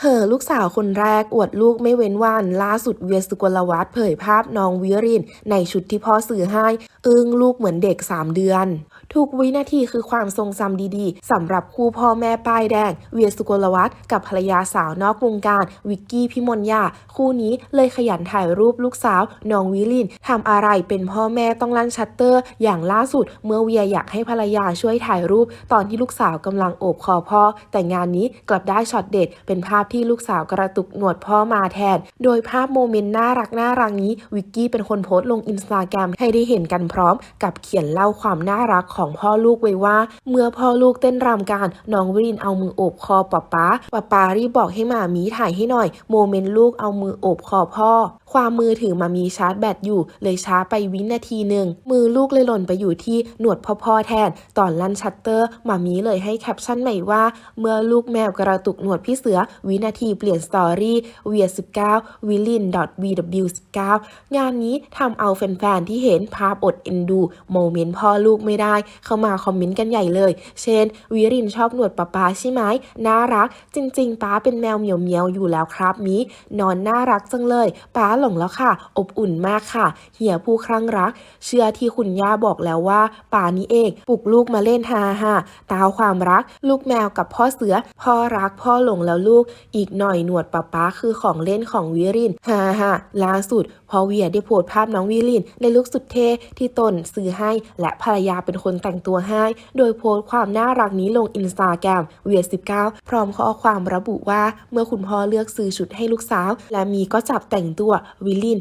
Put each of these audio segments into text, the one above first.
เหอลูกสาวคนแรกอวดลูกไม่เว้นวัน ล่าสุดเวียสุกลวัฒน์เผยภาพน้องวิรินในชุดที่พ่อซื้อให้ อึ้งลูกเหมือนเด็ก 3 เดือน ทุกวินาทีคือความทรงจำดีๆสำหรับคู่พ่อแม่ป้ายแดง เวียสุกลวัฒน์กับภรรยาสาวนอกวงการ วิกกี้พิมลยา คู่นี้เลยขยันถ่ายรูปลูกสาวน้องวิลินทำอะไรเป็นพ่อแม่ต้องลั่นชัตเตอร์ อย่างล่าสุด เมื่อเวียอยากให้ภรรยาช่วยถ่ายรูป ตอนที่ลูกสาวกำลังโอบคอพ่อ แต่งานนี้กลับได้ช็อตเด็ด เป็นภาพที่ลูกสาวกระตุกหนวดพ่อมาแทน โดยภาพโมเมนต์น่ารักน่ารักนี้ วิกกี้เป็นคนโพสต์ลงอินสตาแกรมให้ได้เห็นกันพร้อม กับเขียนเล่าความน่ารักของพ่อลูกไว้ว่า เมื่อพ่อลูกเต้นรำกันน้องวิรินเอามือโอบคอป๊าป๊าป๊าป๊ารีบบอกให้หมามีถ่ายให้หน่อย โมเมนต์ลูกเอามือโอบคอพ่อ ความมือถือมามีชาร์จแบตอยู่ เลยช้าไปวินาทีหนึ่งมือลูกเลยหล่นไปอยู่ที่หนวดพ่อพ่อแทน ตอนลั่นชัตเตอร์หมามีเลยให้แคปชั่นใหม่ว่า เมื่อลูกแมวกระตุกหนวดพี่เสือ วินาทีเปลี่ยนสตอรี่เวีย19วิลิน .vw 19 งานนี้ทำเอาแฟนๆที่เห็นภาพอดเอ็นดู โมเมนต์พ่อลูกไม่ได้เข้ามาคอมเมนต์กันใหญ่เลย เช่น วิรินชอบหนวดป๊าป๊าใช่ไหมน่ารัก จริง ๆป๊าเป็นแมวเหมียวเมียวๆอยู่แล้วครับมีนอนน่ารักจังเลยป๊าหลงแล้วค่ะ อบอุ่นมากค่ะ เหี่ยผู้คลั่งรัก เชื่อที่คุณย่าบอกแล้วว่าป่านี้เองปลุกลูกมาเล่นฮาฮาตาวความรัก ลูกแมวกับพ่อเสือ พ่อรักพ่อหลงแล้วลูก อีกหน่อยหนวดป๊าป๊าคือของเล่นของวิรินฮาฮาล่าสุดพอเวียได้โพสต์ภาพน้องวิรินในลุคสุดเท่ที่ตนซื้อให้ และภรรยาเป็นคนแต่งตัวให้ โดยโพสต์ความน่ารักนี้ลงอินสตาแกรมเวีย19 พร้อมข้อความระบุว่า เมื่อคุณพ่อเลือกซื้อชุดให้ลูกสาว และมีก็จับแต่งตัววิลิน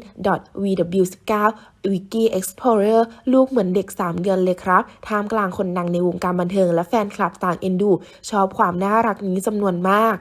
.vw19 วิกกี้ Explorer ลูกเหมือนเด็ก 3 เดือนเลยครับ ท่ามกลางคนดังในวงการบันเทิงและแฟนคลับต่างเอ็นดู ชอบความน่ารักนี้จำนวนมาก